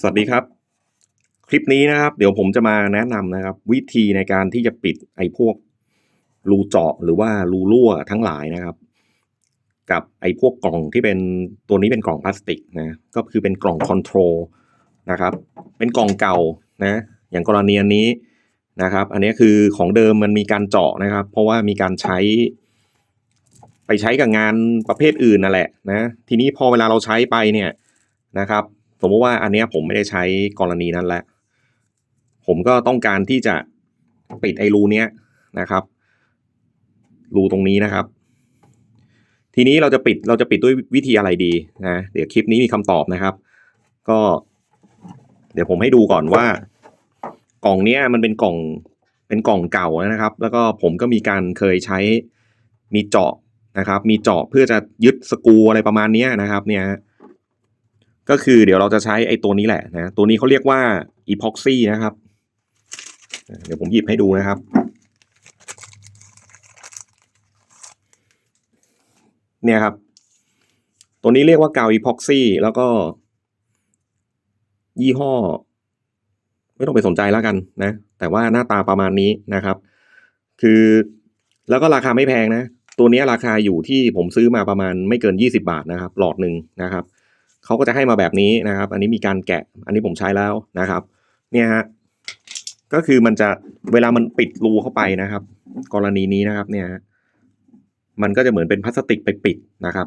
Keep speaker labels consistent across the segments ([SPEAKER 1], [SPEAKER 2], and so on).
[SPEAKER 1] สวัสดีครับ คลิปนี้นะครับ เดี๋ยวผมจะมาแนะนำนะครับ วิธีในการที่จะปิดไอ้พวกรูเจาะหรือว่ารูรั่วทั้งหลายนะครับ กับไอ้พวกกล่องที่เป็นตัวนี้เป็นกล่องพลาสติกนะก็คือเป็นกล่องคอนโทรลนะครับ เป็นกล่องเก่านะอย่างกรณีอันนี้นะครับ อันนี้คือของเดิมมันมีการเจาะนะครับ เพราะว่ามีการใช้ ไปใช้กับงานประเภทอื่นนั่นแหละนะทีนี้พอเวลาเราใช้ไปเนี่ย นะครับ สมมติว่าอันนี้ผมไม่ได้ใช้กรณีนั้นแล้ว ผมก็ต้องการที่จะปิดไอ้รูเนี้ยนะครับ รูตรงนี้นะครับ ทีนี้เราจะปิดเราจะปิดด้วยวิธีอะไรดีนะ เดี๋ยวคลิปนี้มีคำตอบนะครับ ก็ เดี๋ยวผมให้ดูก่อนว่า กล่องเนี้ยมันเป็นกล่องเป็นกล่องเก่านะครับ แล้วก็ผมก็มีการเคยใช้มีเจาะนะครับ มีเจาะเพื่อจะยึดสกูอะไรประมาณนี้นะครับ เนี่ยฮะ ก็คือเดี๋ยวเราจะใช้ไอ้ตัวนี้แหละนะตัวนี้เขาเรียกว่าอีพ็อกซี่นะครับ เดี๋ยวผมหยิบให้ดูนะครับ เนี่ยครับ ตัวนี้เรียกว่ากาวอีพ็อกซี่แล้วก็ ยี่ห้อ ไม่ต้องไปสนใจแล้วกันนะ แต่ว่าหน้าตาประมาณนี้นะครับ คือแล้วก็ราคาไม่แพงนะ ตัวนี้ราคาอยู่ที่ผมซื้อมาประมาณไม่เกิน 20 บาทนะครับ หลอดหนึ่งนะครับ เขาก็จะให้มาแบบนี้นะครับ อันนี้มีการแกะ อันนี้ผมใช้แล้วนะครับ เนี่ยฮะ ก็คือมันจะเวลามันปิดรูเข้าไปนะครับ กรณีนี้นะครับ เนี่ยฮะมันก็จะเหมือนเป็นพลาสติกไปปิดนะครับ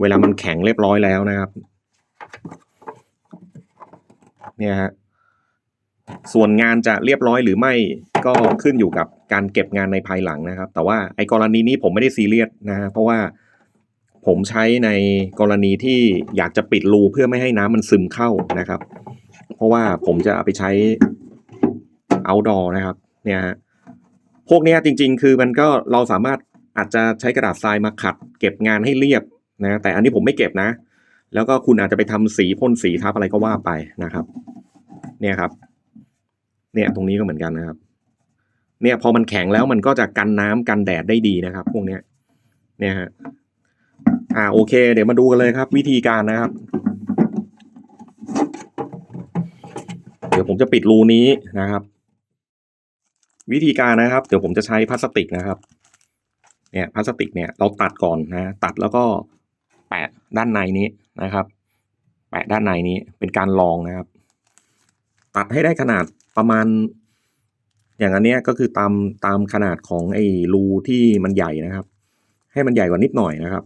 [SPEAKER 1] เวลามันแข็งเรียบร้อยแล้วนะครับ เนี่ยฮะ ส่วนงานจะเรียบร้อยหรือไม่ก็ขึ้นอยู่กับการเก็บงานในภายหลังนะครับ แต่ว่าไอ้กรณีนี้ผมไม่ได้ซีเรียสนะฮะ เพราะว่า ผมใช้ในกรณีที่อยากจะปิดรูเพื่อไม่ให้น้ำมันซึมเข้านะครับ เพราะว่าผมจะเอาไปใช้ outdoor นะครับเนี่ยฮะพวกนี้จริง ๆ คือมันก็เราสามารถอาจจะใช้กระดาษทรายมาขัด เก็บงานให้เรียบนะแต่อันนี้ผมไม่เก็บนะ แล้วก็คุณอาจจะไปทำสีพ่นสีทับอะไรก็ว่าไปนะครับ เนี่ยครับ เนี่ยตรงนี้ก็เหมือนกันนะครับ เนี่ยพอมันแข็งแล้วมันก็จะกันน้ำกันแดดได้ดีนะครับ พวกเนี้ย เนี่ยฮะ อ่าโอเค เดี๋ยวมาดูกันเลยครับ วิธีการนะครับ เดี๋ยวผมจะปิดรูนี้นะครับ วิธีการนะครับ เดี๋ยวผมจะใช้พลาสติกนะครับ เนี่ยพลาสติกเนี่ยเราตัดก่อนนะ ตัดแล้วก็แปะด้านในนี้นะครับ แปะด้านในนี้เป็นการลองนะครับ ตัดให้ได้ขนาดประมาณ อย่างอันเนี้ยก็คือตามตามขนาดของไอ้รูที่มันใหญ่นะครับ ให้มันใหญ่กว่านิดหน่อยนะครับ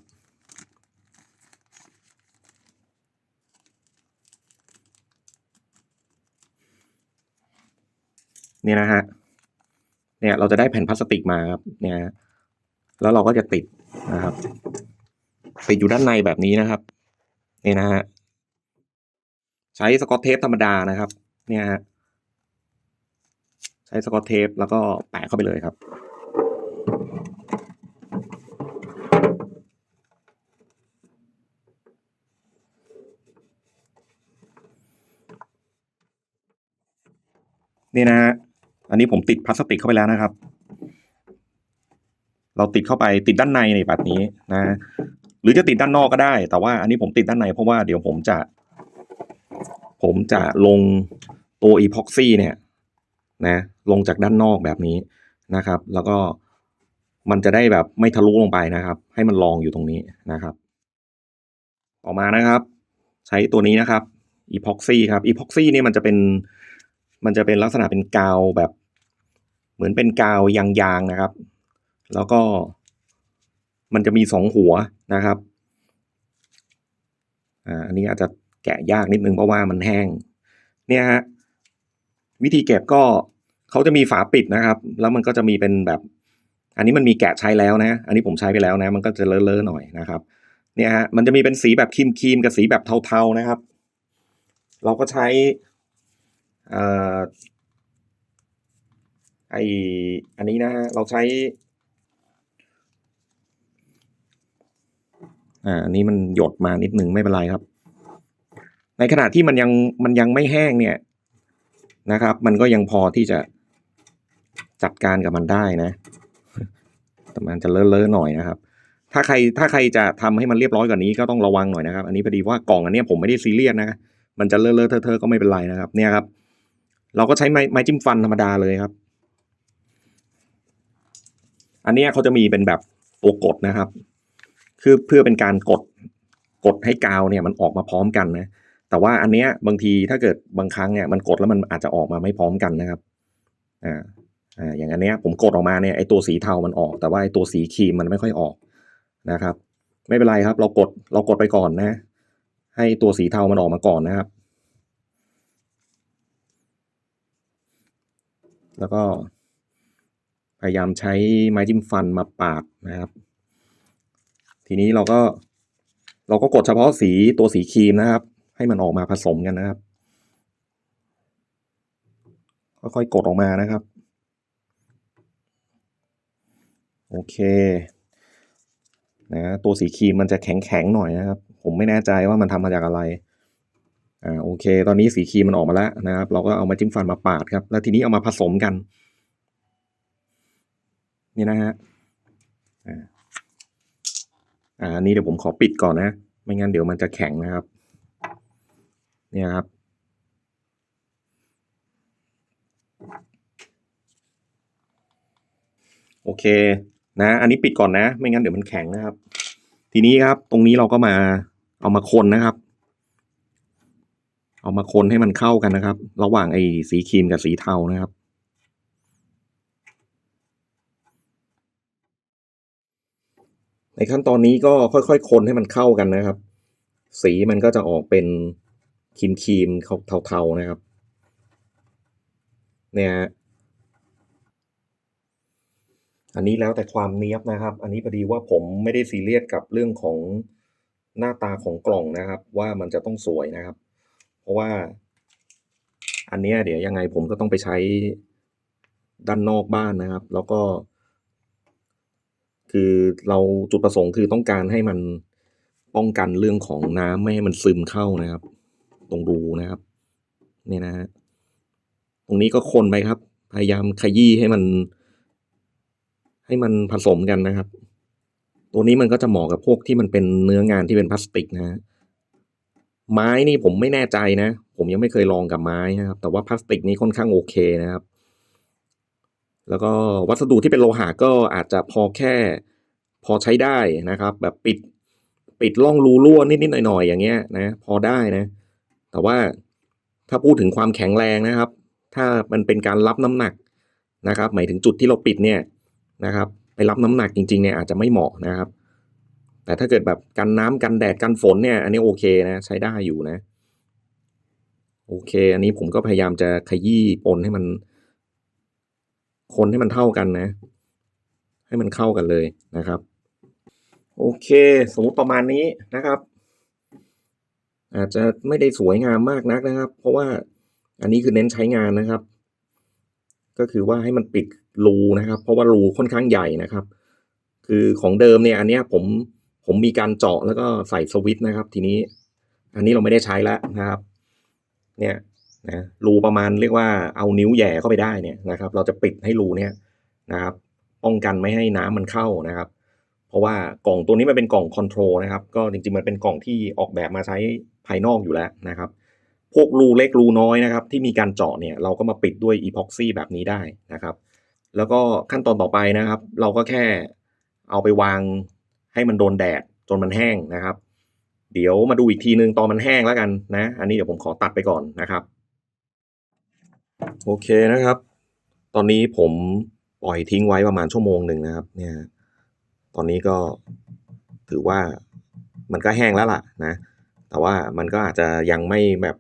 [SPEAKER 1] เนี่ยนะฮะเนี่ยเราจะได้แผ่นพลาสติกมาครับเนี่ยฮะแล้วเราก็จะติดนะครับติดอยู่ด้านในแบบนี้นะครับนี่นะฮะใช้สกอตเทปธรรมดานะครับ เนี่ยฮะใช้สกอตเทปแล้วก็แปะเข้าไปเลยครับนี่นะฮะ อันนี้ผมติดพลาสติกเข้าไปแล้วนะครับ เราติดเข้าไปติดด้านในในแบบนี้นะ หรือจะติดด้านนอกก็ได้ แต่ว่าอันนี้ผมติดด้านในเพราะว่าเดี๋ยวผมจะ ผมจะลงตัวอีพ็อกซี่เนี่ย นะ ลงจากด้านนอกแบบนี้นะครับ แล้วก็มันจะได้แบบไม่ทะลุลงไปนะครับ ให้มันรองอยู่ตรงนี้นะครับ ต่อมานะครับ ใช้ตัวนี้นะครับอีพ็อกซี่ครับอีพ็อกซี่นี่มันจะเป็นมันจะเป็นลักษณะเป็นกาวแบบ เหมือนเป็นกาวยางๆนะครับ แล้วก็มันจะมีสองหัวนะครับอันนี้อาจจะแกะยากนิดนึงเพราะว่ามันแห้ง เนี่ยฮะวิธีเก็บก็เขาจะมีฝาปิดนะครับ แล้วมันก็จะมีเป็นแบบ อันนี้มันมีแกะใช้แล้วนะ อันนี้ผมใช้ไปแล้วนะ มันก็จะเลอะๆหน่อยนะครับ เนี่ยฮะมันจะมีเป็นสีแบบครีมๆกับสีแบบเทาๆนะครับ เราก็ใช้อ่อ ไออันนี้นะฮะเราใช้อ่าอันนี้มันหยดมานิดหนึ่งไม่เป็นไรครับ ในขณะที่มันยังมันยังไม่แห้งเนี่ยนะครับ มันก็ยังพอที่จะจัดการกับมันได้นะ แต่มันจะเลอะๆหน่อยนะครับ ถ้าใครถ้าใครจะทำให้มันเรียบร้อยกว่านี้ก็ต้องระวังหน่อยนะครับ อันนี้พอดีว่ากล่องอันนี้ผมไม่ได้ซีเรียสนะ มันจะเลอะเลอะเทอะเทอก็ไม่เป็นไรนะครับ เนี่ยครับ เราก็ใช้ไม้ไม้จิ้มฟันธรรมดาเลยครับ อันนี้เขาจะมีเป็นแบบตัวกดนะครับ คือเพื่อเป็นการกดกดให้กาวเนี่ยมันออกมาพร้อมกันนะ แต่ว่าอันเนี้ยบางทีถ้าเกิดบางครั้งเนี่ยมันกดแล้วมันอาจจะออกมาไม่พร้อมกันนะครับ อ่า อ่า อย่างอันเนี้ยผมกดออกมาเนี่ยไอตัวสีเทามันออก แต่ว่าไอตัวสีครีมมันไม่ค่อยออกนะครับ ไม่เป็นไรครับ เรากดเรากดไปก่อนนะ ให้ตัวสีเทามันออกมาก่อนนะครับ แล้วก็ พยายามใช้ไม้จิ้มฟันมาปาดนะครับ ทีนี้เราก็เราก็กดเฉพาะสีตัวสีครีมนะครับ ให้มันออกมาผสมกันนะครับ ค่อยๆกดออกมานะครับ โอเคนะตัวสีครีมมันจะแข็งๆหน่อยนะครับ ผมไม่แน่ใจว่ามันทำมาจากอะไรอ่าโอเค ตอนนี้สีครีมมันออกมาแล้วนะครับ เราก็เอามาจิ้มฟันมาปาดครับ แล้วทีนี้เอามาผสมกัน นี่นะฮะอ่าอ่าอันนี้เดี๋ยวผมขอปิดก่อนนะ ไม่งั้นเดี๋ยวมันจะแข็งนะครับ เนี่ยครับ โอเคนะ อันนี้ปิดก่อนนะ ไม่งั้นเดี๋ยวมันแข็งนะครับ ทีนี้ครับ ตรงนี้เราก็มาเอามาคนนะครับ เอามาคนให้มันเข้ากันนะครับ ระหว่างไอ้สีครีมกับสีเทานะครับ ในขั้นตอนนี้ก็ค่อยๆ คนให้มันเข้ากันนะครับ สีมันก็จะออกเป็นครีมครีมๆเทาๆนะครับ เนี่ยอันนี้แล้วแต่ความเนี้ยบนะครับ อันนี้พอดีว่าผมไม่ได้ซีเรียสกับเรื่องของหน้าตาของกล่องนะครับ ว่ามันจะต้องสวยนะครับ เพราะว่า อันเนี้ยเดี๋ยวยังไงผมก็ต้องไปใช้ด้านนอกบ้านนะครับ แล้วก็ คือเราจุดประสงค์คือต้องการให้มันป้องกันเรื่องของน้ำไม่ให้มันซึมเข้านะครับ ตรงรูนะครับ เนี่ยนะฮะตรงนี้ก็คนไปครับ พยายามขยี้ให้มัน ให้มันผสมกันนะครับ ตัวนี้มันก็จะเหมาะกับพวกที่มันเป็นเนื้องานที่เป็นพลาสติกนะฮะไม้นี่ผมไม่แน่ใจนะ ผมยังไม่เคยลองกับไม้นะครับ แต่ว่าพลาสติกนี่ค่อนข้างโอเคนะครับ แล้วก็วัสดุที่เป็นโลหะก็อาจจะพอแค่พอใช้ได้นะครับ แบบปิดปิดร่องรูรั่วนิดๆหน่อยๆอย่างเงี้ยนะพอได้นะ แต่ว่าถ้าพูดถึงความแข็งแรงนะครับ ถ้ามันเป็นการรับน้ำหนักนะครับ หมายถึงจุดที่เราปิดเนี่ยนะครับ ไปรับน้ำหนักจริงๆเนี่ยอาจจะไม่เหมาะนะครับ แต่ถ้าเกิดแบบกันน้ำกันแดดกันฝนเนี่ย อันนี้โอเคนะใช้ได้อยู่นะ โอเค อันนี้ผมก็พยายามจะขยี้ปนให้มัน คนให้มันเท่ากันนะ ให้มันเข้ากันเลยนะครับ โอเค สมมติประมาณนี้นะครับ อาจจะไม่ได้สวยงามมากนักนะครับ เพราะว่าอันนี้คือเน้นใช้งานนะครับ ก็คือว่าให้มันปิดรูนะครับ เพราะว่ารูค่อนข้างใหญ่นะครับ คือของเดิมเนี่ย อันนี้ผมผมมีการเจาะแล้วก็ใส่สวิตช์นะครับ ทีนี้ อันนี้เราไม่ได้ใช้แล้วนะครับ เนี่ย นะรูประมาณเรียกว่าเอานิ้วแย่เข้าไปได้เนี่ยนะครับ เราจะปิดให้รูเนี่ยนะครับ ป้องกันไม่ให้น้ำมันเข้านะครับ เพราะว่ากล่องตัวนี้มันเป็นกล่องคอนโทรลนะครับ ก็จริงๆมันเป็นกล่องที่ออกแบบมาใช้ภายนอกอยู่แล้วนะครับ พวกรูเล็กรูน้อยนะครับ ที่มีการเจาะเนี่ยเราก็มาปิดด้วยอีพ็อกซี่แบบนี้ได้นะครับ แล้วก็ขั้นตอนต่อไปนะครับ เราก็แค่เอาไปวางให้มันโดนแดดจนมันแห้งนะครับ เดี๋ยวมาดูอีกทีนึงตอนมันแห้งแล้วกันนะ อันนี้เดี๋ยวผมขอตัดไปก่อนนะครับ โอเคนะครับ ตอนนี้ผมปล่อยทิ้งไว้ประมาณชั่วโมงหนึ่งนะครับ เนี่ย ตอนนี้ก็ถือว่ามันก็แห้งแล้วล่ะนะ แต่ว่ามันก็อาจจะยังไม่แบบ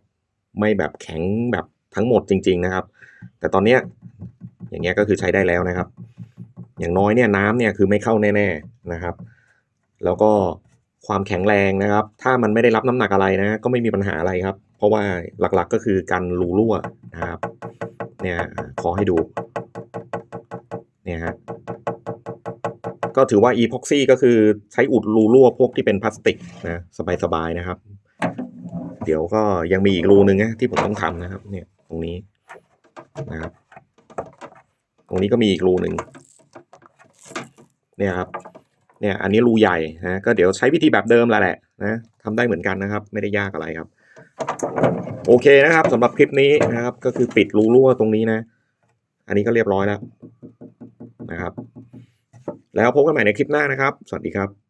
[SPEAKER 1] ไม่แบบแข็งแบบทั้งหมดจริง ๆนะครับ แต่ตอนเนี้ยอย่างเงี้ยก็คือใช้ได้แล้วนะครับ อย่างน้อยเนี่ยน้ำเนี่ยคือไม่เข้าแน่ ๆนะครับ แล้วก็ความแข็งแรงนะครับ ถ้ามันไม่ได้รับน้ำหนักอะไรนะ ก็ไม่มีปัญหาอะไรครับ เพราะว่าหลักๆก็คือการรูรั่วนะครับ เนี่ยขอให้ดูเนี่ยฮะก็ถือว่า epoxy ก็คือใช้อุดรูรั่วพวกที่เป็นพลาสติกนะสบายๆนะครับ เดี๋ยวก็ยังมีอีกรูนึงนะที่ผมต้องทำนะครับ เนี่ยตรงนี้นะครับตรงนี้ก็มีอีกรูหนึ่งเนี่ยครับเนี่ยอันนี้รูใหญ่นะก็เดี๋ยวใช้วิธีแบบเดิมแหละแหละนะทำได้เหมือนกันนะครับ ไม่ได้ยากอะไรครับ โอเคนะครับสำหรับคลิปนี้นะครับ ก็คือปิดรูรั่วตรงนี้นะ อันนี้ก็เรียบร้อยแล้วนะครับ แล้วพบกันใหม่ในคลิปหน้านะครับ สวัสดีครับ